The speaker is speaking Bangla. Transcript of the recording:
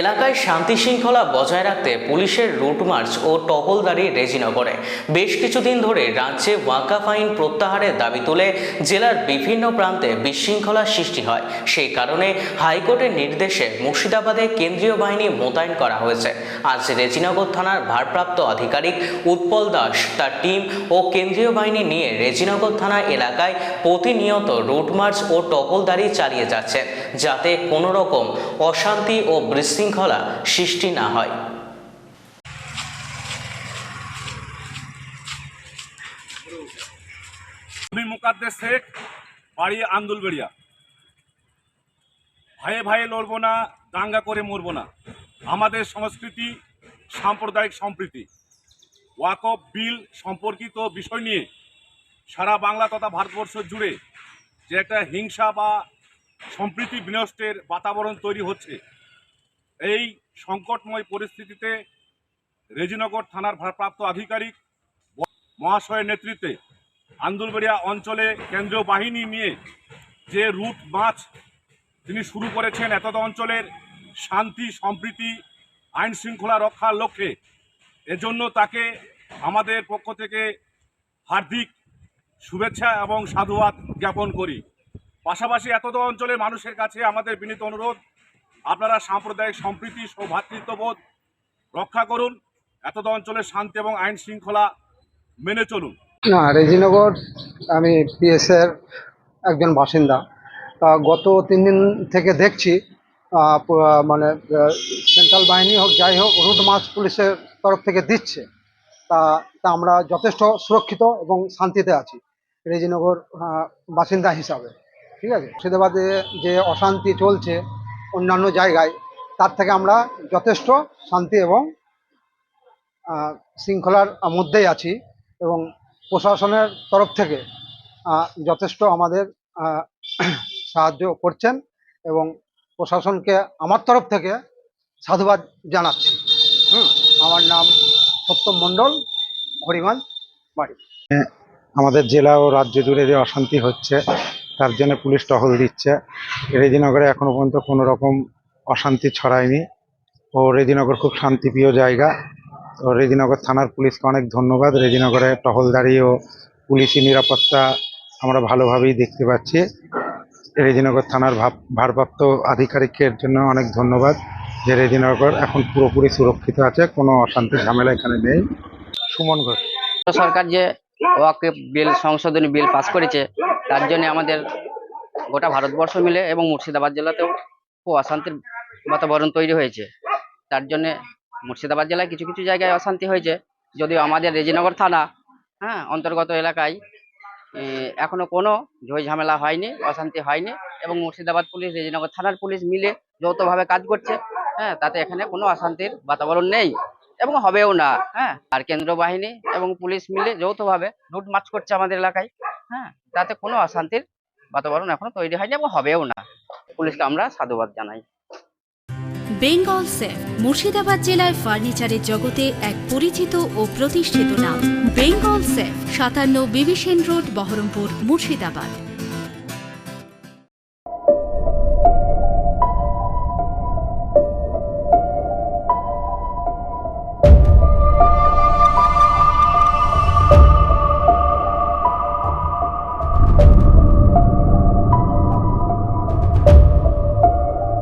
এলাকায় শান্তি শৃঙ্খলা বজায় রাখতে পুলিশের রুট মার্চ ও টহলদারি রেজিনগরে। বেশ কিছুদিন ধরে রাজ্যে ওয়াকাফ আইন প্রত্যাহারের দাবি তুলে জেলার বিভিন্ন প্রান্তে বিশৃঙ্খলা সৃষ্টি হয়। সেই কারণে হাইকোর্টের নির্দেশে মুর্শিদাবাদে কেন্দ্রীয় বাহিনী মোতায়েন করা হয়েছে। আজ রেজিনগর থানার ভারপ্রাপ্ত আধিকারিক উৎপল দাস, তার টিম ও কেন্দ্রীয় বাহিনী নিয়ে রেজিনগর থানা এলাকায় প্রতিনিয়ত রুট মার্চ ও টহলদারি চালিয়ে যাচ্ছে। যাতে কোনো রকম অশান্তি ও বিশৃঙ্খলা সৃষ্টি না হয়। আমি মুকাদ্দের শেখ, বাড়ি আন্দুলবেড়িয়া। ভাইয়ে ভাইয়ে লড়বো না, দাঙ্গা করে মরবো না। আমাদের সংস্কৃতি সাম্প্রদায়িক সম্প্রীতি। ওয়াকফ বিল সম্পর্কিত বিষয় নিয়ে সারা বাংলা তথা ভারতবর্ষ জুড়ে যে একটা হিংসা বা সম্প্রীতি বিনষ্টের বাতাবরণ তৈরি হচ্ছে। এই সংকটময় পরিস্থিতিতে রেজিনগর থানার ভারপ্রাপ্ত আধিকারিক, মহাশয়ের নেতৃত্বে আন্দুলবেড়িয়া অঞ্চলে কেন্দ্রীয় বাহিনী নিয়ে যে রুট মাছ তিনি শুরু করেছেন, এতদ অঞ্চলের শান্তি, সম্প্রীতি, আইন শৃঙ্খলা রক্ষার লক্ষ্যে, এজন্য তাকে আমাদের পক্ষ থেকে হার্দিক শুভেচ্ছা এবং সাধুবাদ জ্ঞাপন করি। পাশাপাশি এতদ অঞ্চলের মানুষের কাছে আমাদের বিনীত অনুরোধ আপনারা সাম্প্রদায়িক সম্প্রীতি, সৌভাতৃত্ববোধ রক্ষা করুন। এতদ অঞ্চলের শান্তি এবং আইন শৃঙ্খলা মেনে চলুন। না, রেজিনগর, আমি পিএসের একজন বাসিন্দা। গত তিন দিন থেকে দেখছি মানে সেন্ট্রাল বাহিনী হোক, যাই হোক, রুট মার্চ পুলিশের তরফ থেকে দিচ্ছে। তা তা আমরা যথেষ্ট সুরক্ষিত এবং শান্তিতে আছি, রেজিনগর বাসিন্দা হিসাবে। ঠিক আছে? মুর্শিদাবাদে যে অশান্তি চলছে অন্যান্য জায়গায়, তার থেকে আমরা যথেষ্ট শান্তি এবং শৃঙ্খলার মধ্যেই আছি এবং প্রশাসনের তরফ থেকে যথেষ্ট আমাদের সাহায্য করছেন এবং প্রশাসনকে আমার তরফ থেকে সাধুবাদ জানাচ্ছি। হুম, আমার নাম সত্যম মণ্ডল, হরিমান বাড়ি। আমাদের জেলা ও রাজ্য জুড়ে যে অশান্তি হচ্ছে তার জন্য পুলিশ টহল দিচ্ছে। রেজিনগরে এখনও পর্যন্ত কোনো রকম অশান্তি ছড়ায়নি। ও রেজিনগর খুব শান্তিপ্রিয় জায়গা। তো রেজিনগর থানার পুলিশকে অনেক ধন্যবাদ। রেজিনগরে টহলদারি ও পুলিশি নিরাপত্তা আমরা ভালোভাবেই দেখতে পাচ্ছি। রেজিনগর থানার ভারপ্রাপ্ত আধিকারিকের জন্য অনেক ধন্যবাদ যে রেজিনগর এখন পুরোপুরি সুরক্ষিত আছে। কোনো অশান্তি ঝামেলা এখানে নেই। সুমন ঘোষ। সরকার যে ওয়াকফ বিল, সংশোধনী বিল পাস করেছে। তার জন্য আমাদের গোটা ভারতবর্ষ মিলে এবং মুর্শিদাবাদ জেলাতেও খুব অশান্তির বাতাবরণ তৈরি হয়েছে। তার জন্যে মুর্শিদাবাদ জেলায় কিছু কিছু জায়গায় অশান্তি হয়েছে। যদিও আমাদের রেজিনগর থানা হ্যাঁ অন্তর্গত এলাকায় এখনও কোনো ঝই ঝামেলা হয়নি, অশান্তি হয়নি এবং মুর্শিদাবাদ পুলিশ, রেজিনগর থানার পুলিশ মিলে যৌথভাবে কাজ করছে। হ্যাঁ তাতে এখানে কোনো অশান্তির বাতাবরণ নেই। এবং হবেও না হ্যাঁ? আর কেন্দ্র বাহিনী এবং পুলিশ মিলে যৌথভাবে রুট মার্চ করছে আমাদের এলাকায় হ্যাঁ? তাতে কোনো অশান্তির বাতাবরণ এখনও তৈরি হয়নি এবং হবেও না। পুলিশকে আমরা সাধুবাদ জানাই। বেঙ্গল সেফ মুর্শিদাবাদ জেলায় ফার্নিচারের জগতে এক পরিচিত ও প্রতিষ্ঠিত নাম। বেঙ্গল সেফ সাতান্ন বিবিসেন রোড বহরমপুর মুর্শিদাবাদ।